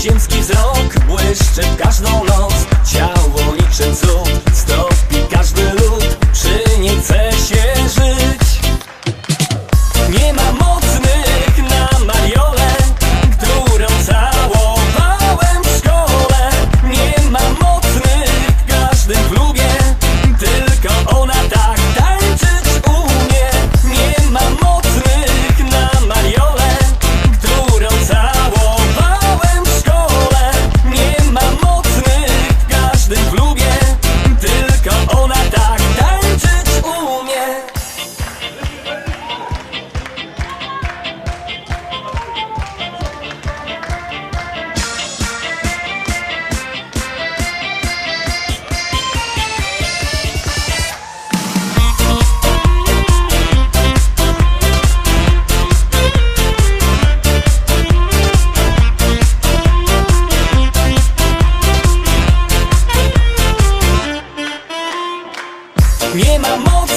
ziemskiej Nie ma mowy.